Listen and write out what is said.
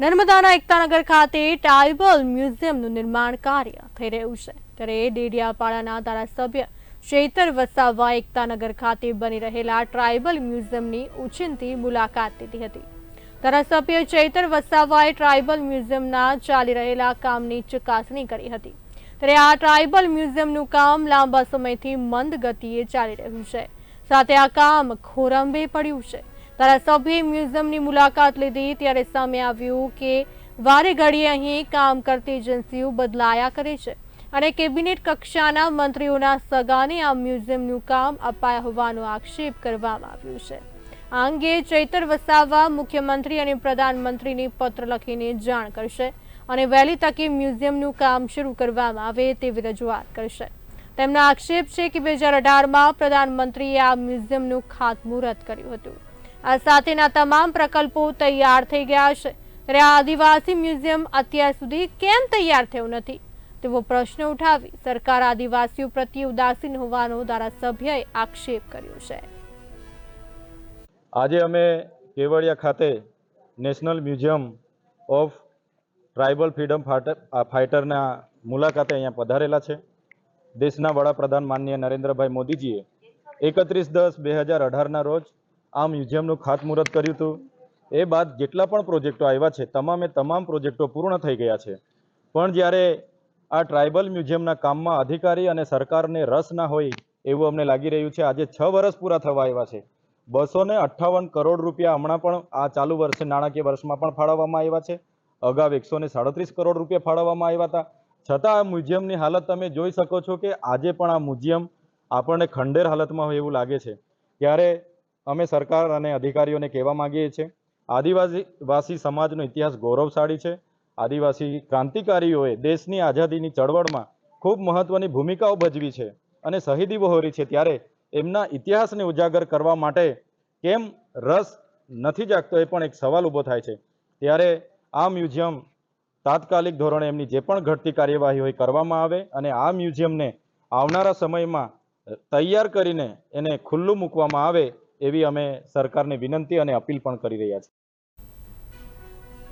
નર્મદાના એકતાનગર ખાતે ટ્રાઇબલ મ્યુઝિયમનું નિર્માણ કાર્ય થઈ રહ્યું છે. ત્યારે ડેડિયાપાડાના ધારાસભ્ય ચૈતર વસાવા એકતાનગર ખાતે બની રહેલા ટ્રાઇબલ મ્યુઝિયમની ઉછીનથી મુલાકાત લીધી હતી. ધારાસભ્ય ચૈતર વસાવાએ ટ્રાઇબલ મ્યુઝિયમના ચાલી રહેલા કામની ચકાસણી કરી હતી. ત્યારે આ ટ્રાઇબલ મ્યુઝિયમનું કામ લાંબા સમયથી મંદ ગતિએ ચાલી રહ્યું છે. સાથે આ કામ ખોરંભે પડ્યું છે. ધારાસભ્યએ મ્યુઝિયમની મુલાકાત લીધી, ત્યારે સામે આવ્યું કે વારે ઘડીએ અહીં કામ કરતી એજન્સીઓ બદલાયા કરે છે અને કેબિનેટ કક્ષાના મંત્રીઓના સગાને આ મ્યુઝિયમનું કામ અપાયા હોવાનો આક્ષેપ કરવામાં આવ્યો છે. આ અંગે ચૈતર વસાવા મુખ્યમંત્રી અને પ્રધાનમંત્રીને પત્ર લખીને જાણ કરશે અને વહેલી તકે મ્યુઝિયમનું કામ શરૂ કરવામાં આવે તેવી રજૂઆત કરશે. તેમનો આક્ષેપ છે કે બે હજાર અઢારમાં પ્રધાનમંત્રીએ આ મ્યુઝિયમનું ખાતમુહૂર્ત કર્યું હતું. આ સાથેના તમામ પ્રકલ્પો તૈયાર થઈ ગયા છે. ત્યારે આ આદિવાસી મ્યુઝિયમ અત્યાર સુધી કેમ તૈયાર થયું નથી? તેવો પ્રશ્ન ઉઠાવી સરકાર આદિવાસીઓ પ્રત્યે ઉદાસીન હોવાનો ધારાસભ્યએ આક્ષેપ કર્યો છે. આજે અમે કેવડિયા ખાતે national museum of tribal freedom ફાઇટરના મુલાકાતે અહીંયા પધારેલા છે. દેશના વડાપ્રધાન માનનીય નરેન્દ્રભાઈ મોદીજીએ એકત્રીસ દસ બે હજાર અઢારના રોજ આ મ્યુઝિયમનું ખાતમુહૂર્ત કર્યું હતું. એ બાદ જેટલા પણ પ્રોજેક્ટો આવ્યા છે, તમામે તમામ પ્રોજેક્ટો પૂર્ણ થઈ ગયા છે. પણ જ્યારે આ ટ્રાઇબલ મ્યુઝિયમના કામમાં અધિકારી અને સરકારને રસ ના હોય એવું અમને લાગી રહ્યું છે, આજે છ વર્ષ પૂરા થવા આવ્યા છે. બસો ને અઠ્ઠાવન કરોડ રૂપિયા હમણાં પણ આ ચાલુ વર્ષે નાણાકીય વર્ષમાં પણ ફાળવવામાં આવ્યા છે. અગાઉ એકસો ને સાડત્રીસ કરોડ રૂપિયા ફાળવવામાં આવ્યા હતા. છતાં આ મ્યુઝિયમની હાલત તમે જોઈ શકો છો કે આજે પણ આ મ્યુઝિયમ આપણને ખંડેર હાલતમાં હોય એવું લાગે છે. ત્યારે અમે સરકાર અને અધિકારીઓને કહેવા માંગીએ છીએ, આદિવાસી સમાજનો ઇતિહાસ ગૌરવશાળી છે. આદિવાસી ક્રાંતિકારીઓએ દેશની આઝાદીની ચળવળમાં ખૂબ મહત્વની ભૂમિકાઓ ભજવી છે અને શહીદી વહોરી છે ત્યારે એમના ઇતિહાસને ઉજાગર કરવા માટે કેમ રસ નથી જાગતો એ પણ એક સવાલ ઊભો થાય છે. ત્યારે આ મ્યુઝિયમ તાત્કાલિક ધોરણે એમની જે પણ ઘટતી કાર્યવાહી હોય કરવામાં આવે અને આ મ્યુઝિયમને આવનારા સમયમાં તૈયાર કરીને એને ખુલ્લું મૂકવામાં આવે એવી અમે સરકારને વિનંતી અને અપીલ પણ કરી રહ્યા છીએ.